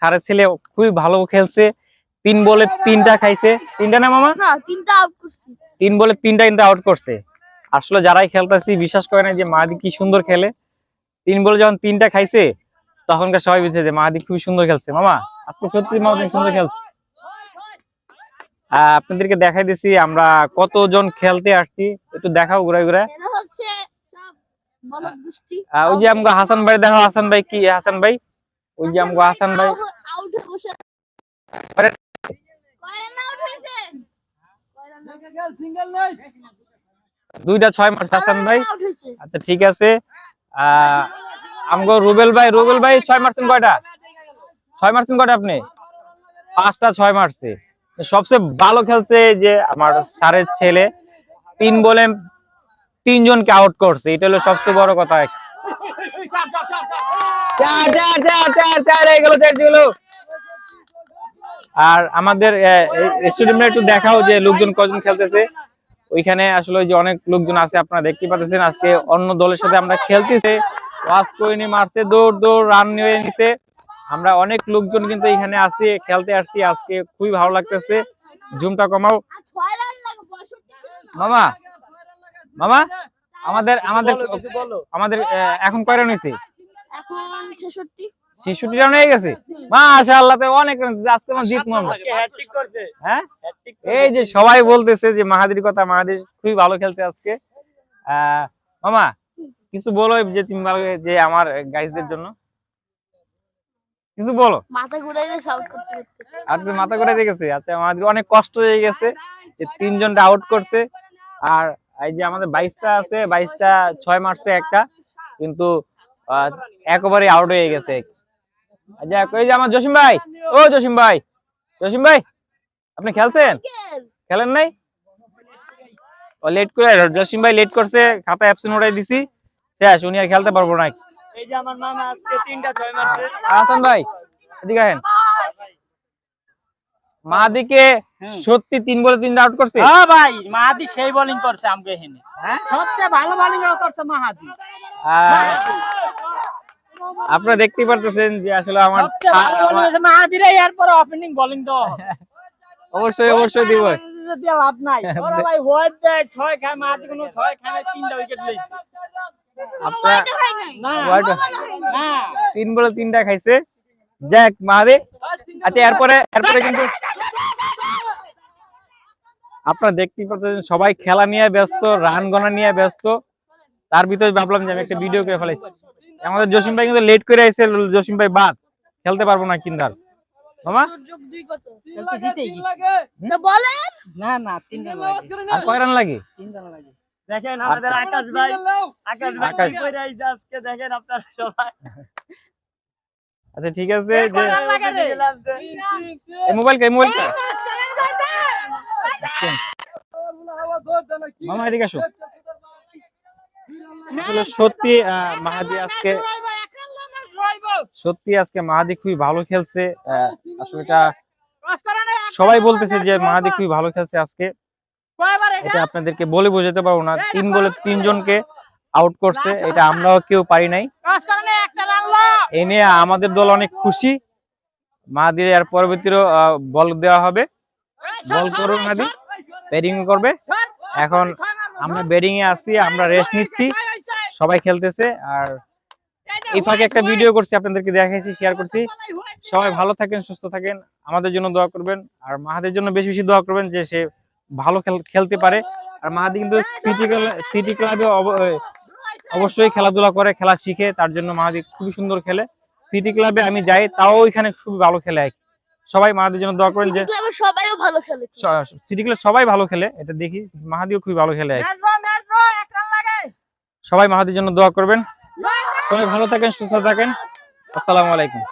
সারের ছেলে খুবই ভালো খেলছে। তিন বলে তিনটা খাইছে। তিনটা না মামা? তিন বলে তিনটা কিন্তু আউট করছে। আসলে যারাই খেলতেছি বিশ্বাস করে না যে মাহাদি কি সুন্দর খেলে। তিন বলে যখন তিনটা খাইছে তখনকার সবাই বুঝছে যে মাহাদি খুবই সুন্দর খেলছে। মামা আজকে সত্যি মাহাদি সুন্দর খেলছে। আপনাদেরকে দেখাই দিছি আমরা কতজন খেলতে আসছি। একটু দেখাও ঘুরে ঘুরে ওই যে আমগো হাসান ভাই দেখো হাসান ভাই কি হাসান ভাই। ওই যে আমগো হাসান ভাই। আউট বসে আরে, কয়রা না আউট হয়েছে দুইটা ছয় মারছে হাসান ভাই। আচ্ছা ঠিক আছে। আমগো রুবেল ভাই রুবেল ভাই ছয় মারছেন কয়টা? ছয় মারছেন কয়টা আপনি? পাঁচটা ছয় মারছে। সবচেয়ে ভালো খেলছে যে আমার স্যারের ছেলে। তিন বলে তিনজনকে আউট করছে। এটা হলো সবচেয়ে বড় কথা। চার চার চার চার চার হয়ে গেল চার গেল আর আমাদের স্টেডিয়ামে একটু দেখাও যে লোকজন কজন খেলতেছে। ওইখানে আসলে যে অনেক লোকজন আছে আপনারা দেখতে পাচ্ছেন আজকে অন্য দলের সাথে আমরা খেলতেছে। ওয়াশ করে মারছে দৌড় দৌড় রান নিয়ে নিছে। আমরা অনেক লোকজন কিন্তু এখানে আসি খেলতে আসছি আজকে খুবই ভালো লাগতেছে। ঝুমটা কমাও। রান। মামা মামা আমাদের আমাদের আমাদের এখন কয়টা নিয়েছে এখন রান হয়ে গেছে। মাশাআল্লাহ তো অনেক রান আজকে আমার আমরা হ্যাঁ? এই যে সবাই বলতেছে যে মাহাদির কথা মাহাদির খুবই ভালো খেলছে আজকে। আহ, মামা কিছু বলো যে তুমি ভালো যে আমার গাইজদের জন্য। কিছু বলো। মাথা ঘুরে গেছে আউট করতে করতে। আর তুমি মাথা করে দেখেছে? আচ্ছা আমাদের অনেক কষ্ট হয়ে গেছে যে তিনজনটা আউট করছে। আর এই যে আমাদের বাইশটা আছে বাইশটা ছয় মারছে একটা। কিন্তু একেবারে আউট হয়ে গেছে। আচ্ছা যে আমার জসিম ভাই ও জসিম ভাই জসিম ভাই আপনি খেলছেন? খেলেন নাই? ও লেট করে জসিম ভাই লেট করছে খাতা অ্যাবসেন্ট উঠাই দিছি। শেষ উনি আর খেলতে পারব না এই যে আমার মামা আজকে তিনটা ছয় মারছে। হাসান ভাই এদিকে আহেন। মাদিকে সত্যি তিন বলে তিনটা আউট করছে? হ্যাঁ ভাই মাহাদি সেই বোলিং করছে আমাকে হ্যাঁ? সবচেয়ে ভালো বোলিং করছে মাহাদি। আর আপনারা দেখতেই পারতেছেন যে আসলে আমার মাহাদির এরপর ওপেনিং বোলিং হবে। অবশ্যই অবশ্যই দিব। দিয়ে লাভ নাই। ওরা ভাই হোয়াইট দেয় ছয় খায় মাহাদি কোনো ছয় খায় তিনটা উইকেট লইছে আপনারা না। না। তিন বলে তিনটা খাইছে। যাক মাহাদে। আচ্ছা এরপরে এরপরে কিন্তু আপনারা দেখতেই পাচ্ছেন সবাই খেলা নিয়ে ব্যস্ত রান গণা নিয়ে ব্যস্ত। তার ভিতরে ভাবলাম যে আমি একটা ভিডিও করে ফেলাইছি। আমাদের জসিম ভাই কিন্তু লেট করে আইছে জসিম ভাই বাদ। খেলতে পারব না কিন্দার মামা? যোগ দুই কত? খেলতে জিতেই গেছে। তো বলেন। না না তিনটা লাগে। আর কয় রান লাগে? তিনটা লাগে। দেখেন আমাদের আকাশ ভাই আকাশ ভাই আকাশ। আইছে আজকে? দেখেন আপনারা সবাই। আচ্ছা ঠিক আছে? এই মোবাইল কে মোবাইল কে মামা এদিকে আসো। আসলে সত্যি মাহাদি আজকে সত্যি আজকে মাহাদি খুবই ভালো খেলছে আসলে এটা সবাই বলতেছে যে মাহাদি খুবই ভালো খেলছে আজকে। এটা? আপনাদেরকে বলে বোঝাতে পারব না তিন বলে তিনজনকে আউট করছে এটা আমরাও কেউ পারি নাই। এ নিয়ে আমাদের দল অনেক খুশি। মাহাদির এর পরবর্তীরও বল দেওয়া হবে। বল করবে মাহাদি। ব্যাটিং করবে। এখন আমরা ব্যাটিং এ আছি আমরা রেস্ট নিচ্ছি। সবাই খেলতেছে আর এই ফাঁকে একটা ভিডিও করছি আপনাদেরকে দেখাইছি শেয়ার করছি। সবাই ভালো থাকেন সুস্থ থাকেন আমাদের জন্য দোয়া করবেন। আর মাহাদের জন্য বেশি বেশি দোয়া করবেন যে সে ভালো খেলতে পারে। আর মাহাদি কিন্তু সিটি সিটি ক্লাবে অবশ্যই খেলাধুলা করে খেলা শিখে তার জন্য মাহাদি খুবই সুন্দর খেলে। সিটি ক্লাবে আমি যাই তাও ওইখানে খুবই ভালো খেলে আর কি। সবাই মাহাদির জন্য দোয়া করেন যে সিটি ক্লাবে ভালো খেলে সিটি ক্লাব সবাই ভালো খেলে এটা দেখি মাহাদিও খুবই ভালো খেলে আর। সবাই মাহাদির জন্য দোয়া করবেন। সবাই ভালো থাকেন সুস্থ থাকেন। আসসালামু আলাইকুম।